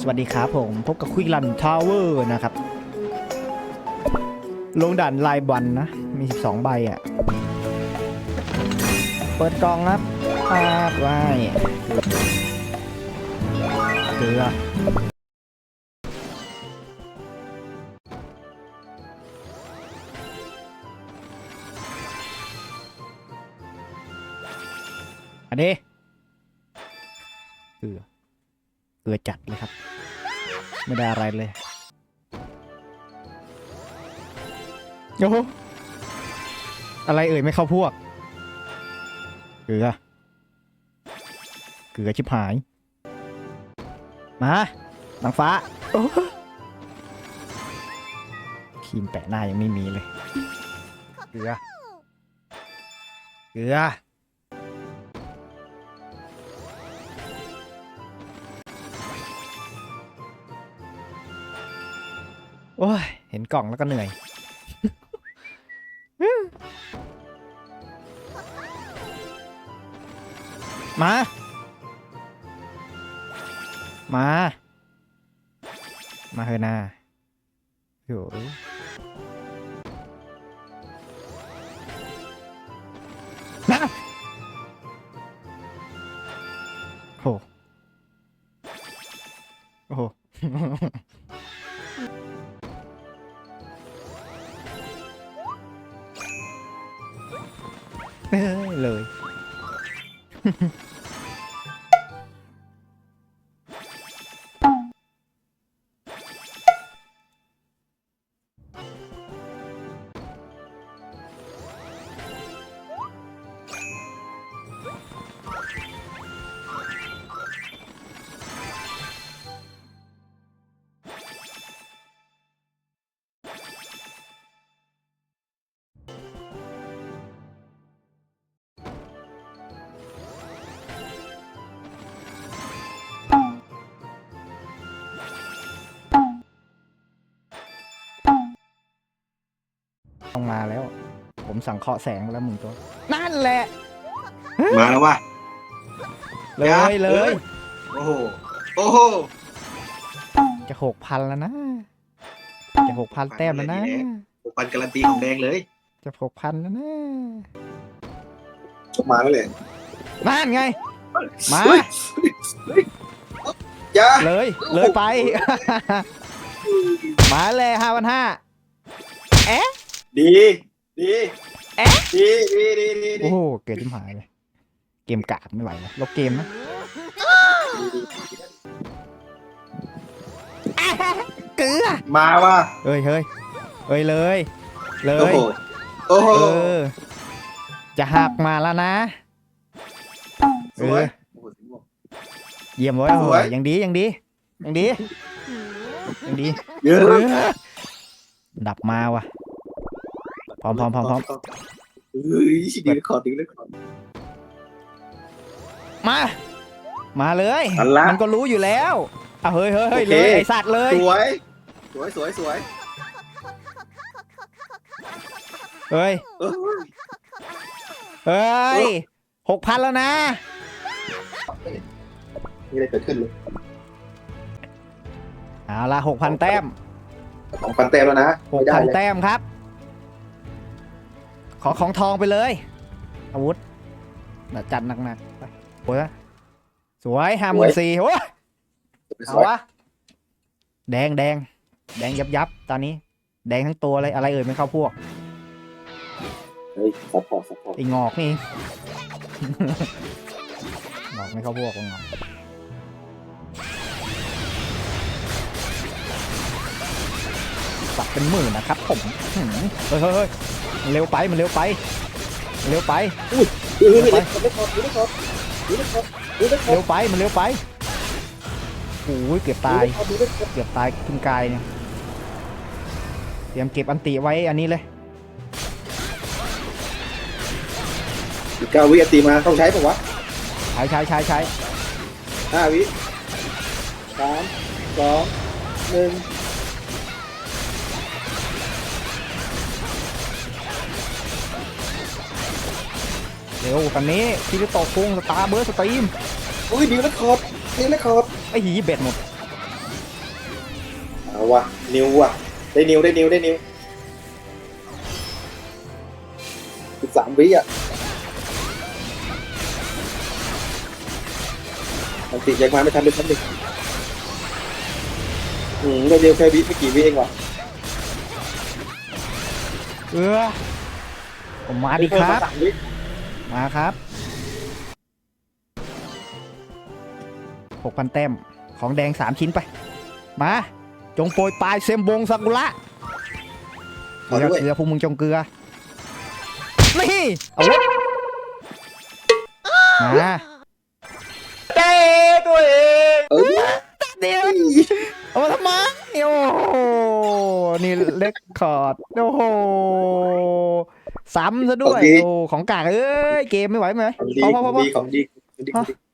สวัสดีครับผม พบกับคุยรันทาวเวอร์นะครับ ลงด่านลายบันนะ มี 12 ใบอะ เปิดกล่องครับปาดไว้เกลืออันนี้ เกลือจัดเลยครับ ไม่ได้อะไรเลยโอ้โหอะไรเอ่ยไม่เข้าพวก เกลือ เกลือชิบหาย มาหนังฟ้าครีมแปะหน้ายังไม่มีเลย เกลือ เกลือ โอ้ย เห็นกล่องแล้วก็เหนื่อย มา มา มาเฮอะนาโหนะโหโอ้โหเอ้ เลย มาแล้ว ผมสั่งเคาะแสงไปแล้วมึงตัว นั่นแหละ มาแล้วว่ะเลยัยบเลย โอ้โห โอ้โห จะหกพันแล้วนะ จะหกพันแต้มแล้วนะหกพันการันตีของแดงเลย จะหกพันแล้วนะมาแล้วเลยนั่นไง มาเฮ้ยเฮ้ยอยาเลย เลยไป มาเลยห้าพันห้า ดี ดีเอ๊ะ ดีดีดีดีดีโอ้โหเกิดจิ้มหายเลย เกมกากไม่ไหวแล้วลบเกมนะเกลือมาว่ะเอ้ยเฮ้ยเอ้ยเลย เลโอ้ย โหโอ้โห เออ จะหักมาแล้วนะสวยเออเยี่ยมเว้ยสวยโอ้ยยังดียังดียังดียังดี เยอะเออดับมาว่ะพ ร้อมพร้อมพร้อมพร้อมเฮ้ยดีเลยขอดีเลยขอ มา มาเลยอันละ มันก็รู้อยู่แล้วอะเฮ้ยเฮ้ยเฮ้ยโอเคเลยไอสัตว์เลยสวย สวยสวยสวยเฮ้ยเออเฮ้ยหกพันแล้วนะมีอะไรเกิดขึ้นเลยเอาละหกพันแต้มสองพันแต้มแล้วนะหกไม่ได้พันเลยแต้มครับข อของทองไปเลย อาวุธเดี๋ยวจัดหนักๆไปโอ้ยสวยห้าหมื่นสี่โอ้ยสเอาวยวะแดงแดงแดงยับยับตอนนี้ แดงทั้งตัวเลยอะไรเอ่ยไม่เข้าพวกเฮ้ยซัพพอร์ตซัพพอร์ตไอ้งอกนี่งอกไม่เข้าพวกงอกสับเป็นหมื่นนะครับผมหืมเฮ้ยเฮ้ยเฮ้ย มันเร็วไปมันเร็วไปมันเร็วไปเฮ้ยเฮ้ยเฮ้ยไม่ขอไม่ขอไม่ขอไม่ขอเร็วไปมันเร็วไปโอ้ยเกือบตายไม่ขอไม่ขอเกือบตายคุณกายเนี่ยเตรียมเก็บอันติไว้อันนี้เลยอีกเก้าวิตีมาต้องใช้ป่าวะใช้ใช้ใช้ใช้ห้าวิสามสองหนึ่ง เร็วกันนี้คิริโตะคุงสตาร์เบิร์สตรีมอุ้ยดีแล้วขอบดีแล้วขอบไอ้หีเบ็ดหมดเอาวะนิวว่ะได้นิวได้นิวได้นิวสิบสามวิอะมันติดยังมาไม่ทันเลยทันหนึ่งอืมได้นิวแค่วิไม่กี่วิเองว่ะเออผมมาดิครับสา มวิมาครับหกพันแต้ม ของแดงสามชิ้นไป มา จงโปรยปลายเซมบงซากุระขอเกลือด้วยเกลือพวกมึงจงเกลือ นี่ เอาละมาเอ้ยเดี๋ยวเอามาทำไมโอ้โห นี่เลคคอร์ดโอ้โหซ้ำซะด้วยโอ้ของกากเอ้ยเกมไม่ไหวไหมของดีพอขพอพอองพอดีของดีของดีของดี